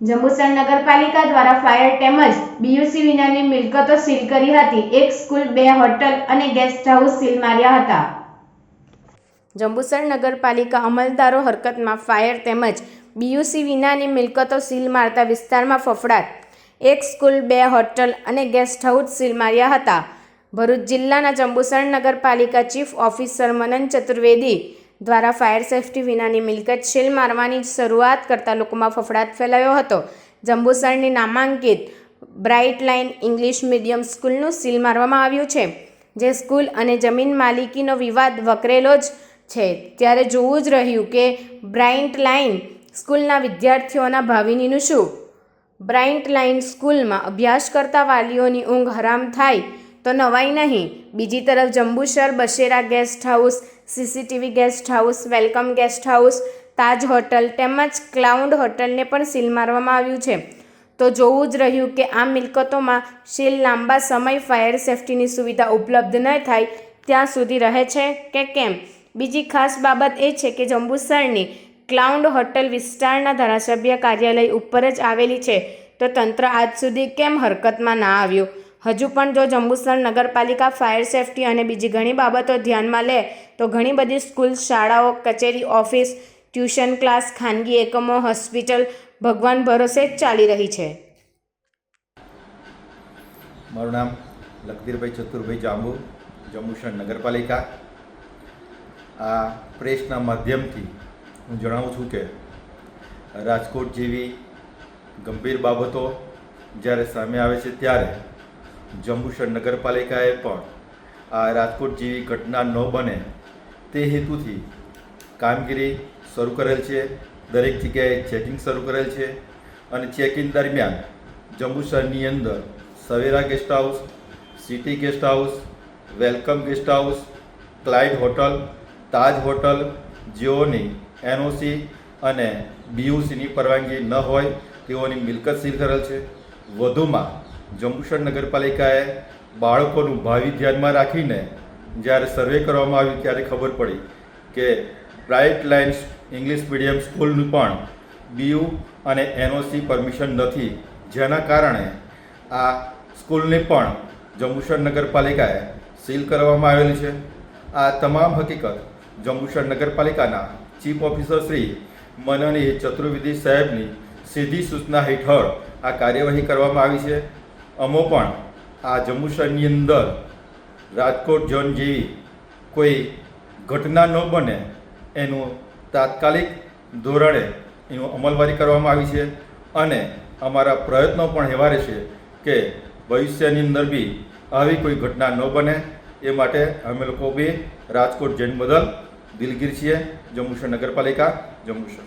જંબુસર નગરપાલિકા દ્વારા ફાયર તેમજ બીયુસી વિનાની મિલકતો સીલ કરી હતી. એક સ્કૂલ, બે હોટલ અને ગેસ્ટ હાઉસ સીલ માર્યા હતા. જંબુસર નગરપાલિકા અમલદારો હરકતમાં ફાયર તેમજ બીયુસી વિનાની મિલકતો સીલ મારતા વિસ્તારમાં ફફડાટ. એક સ્કૂલ, બે હોટલ અને ગેસ્ટ હાઉસ સીલ માર્યા હતા. ભરૂચ જિલ્લાના જંબુસર નગરપાલિકા ચીફ ઓફિસર મનન ચતુર્વેદી દ્વારા ફાયર સેફટી વિનાની મિલકત શીલ મારવાની શરૂઆત કરતા લોકોમાં ફફડાટ ફેલાયો હતો. જંબુસરની નામાંકિત બ્રાઇટ લાઇન ઇંગ્લિશ મીડિયમ સ્કૂલનું સીલ મારવામાં આવ્યું છે, જે સ્કૂલ અને જમીન માલિકીનો વિવાદ વકરેલો જ છે. ત્યારે જોવું જ રહ્યું કે બ્રાઇન્ટ લાઇન સ્કૂલના વિદ્યાર્થીઓના ભાવિનીનું શું? બ્રાઇન્ટ લાઇન સ્કૂલમાં અભ્યાસ કરતા વાલીઓની ઊંઘ હરામ થાય તો નવાઈ નહીં. બીજી તરફ Jambusar, Basera guest house CCTV guest house welcome guest house Taj hotel તેમજ ક્લાઉડ હોટલને પણ સીલ મારવામાં આવ્યું છે. તો જોવું જ રહ્યું કે આ મિલકતોમાં સીલ લાંબા સમય ફાયર સેફટીની સુવિધા ઉપલબ્ધ ન થાય, ત્યાં સુધી રહે છે કે કેમ? બીજી ખાસ બાબત એ છે કે જંબુસરની ક્લાઉડ હોટલ વિસ્તારના ધારાસભ્ય કાર્યાલય ઉપર જ આવેલી છે. તો તંત્ર આજ સુધી કેમ હરકતમાં ના આવ્યું? હજુ પણ જો જંબુસર નગરપાલિકા ફાયર સેફટી અને બીજી ઘણી બાબતો ધ્યાનમાં લે, તો ઘણી બધી સ્કૂલ, શાળાઓ, કચેરી, ઓફિસ, ટ્યુશન ક્લાસ, ખાનગી એકમો, હોસ્પિટલ, ભગવાન ભરોસે જ ચાલી રહી છે. મારું નામ લખધીરભાઈ ચતુરભાઈ જાંબુ, જંબુસર નગરપાલિકા. આ પ્રેસના માધ્યમથી હું જણાવું છું કે રાજકોટ જેવી ગંભીર બાબતો જ્યારે સામે આવે છે ત્યારે જંબુસર નગરપાલિકાએ પણ આ રાજકોટ જેવી ઘટના ન બને તે હેતુથી કામગીરી શરૂ કરેલ છે. દરેક જગ્યાએ ચેકિંગ શરૂ કરેલ છે અને ચેકિંગ દરમિયાન જંબુસરની અંદર Savera guest house, city guest house, welcome guest house, Clyde hotel, Taj hotel, જેઓની NOC અને બીયુસીની પરવાનગી ન હોય તેઓની મિલકત સીલ કરેલ છે. વધુમાં જંબુસર નગરપાલિકાએ બાળકોનું ભાવિ ધ્યાનમાં રાખીને જ્યારે સર્વે કરવામાં આવ્યું ત્યારે ખબર પડી કે બ્રાઇટ લાઇન્સ ઇંગ્લિશ મીડિયમ સ્કૂલનું પણ બીયુ અને એનઓસી પરમિશન નથી. જેના કારણે આ સ્કૂલને પણ જંબુસર નગરપાલિકાએ સીલ કરવામાં આવેલી છે. આ તમામ હકીકત જંબુસર નગરપાલિકાના ચીફ ઓફિસર શ્રી મનની ચતુર્વેદી સાહેબની સીધી સૂચના હેઠળ આ કાર્યવાહી કરવામાં આવી છે. અમો પણ આ જંબુસરની અંદર રાજકોટ ઝોન જેવી કોઈ ઘટના ન બને એનું તાત્કાલિક ધોરણે એનું અમલવારી કરવામાં આવી છે અને અમારા પ્રયત્નો પણ એવા રહેશે કે ભવિષ્યની અંદર બી આવી કોઈ ઘટના ન બને. એ માટે અમે લોકો બી રાજકોટ જૈન બદલ દિલગીર છીએ. જંબુસર નગરપાલિકા જંબુસર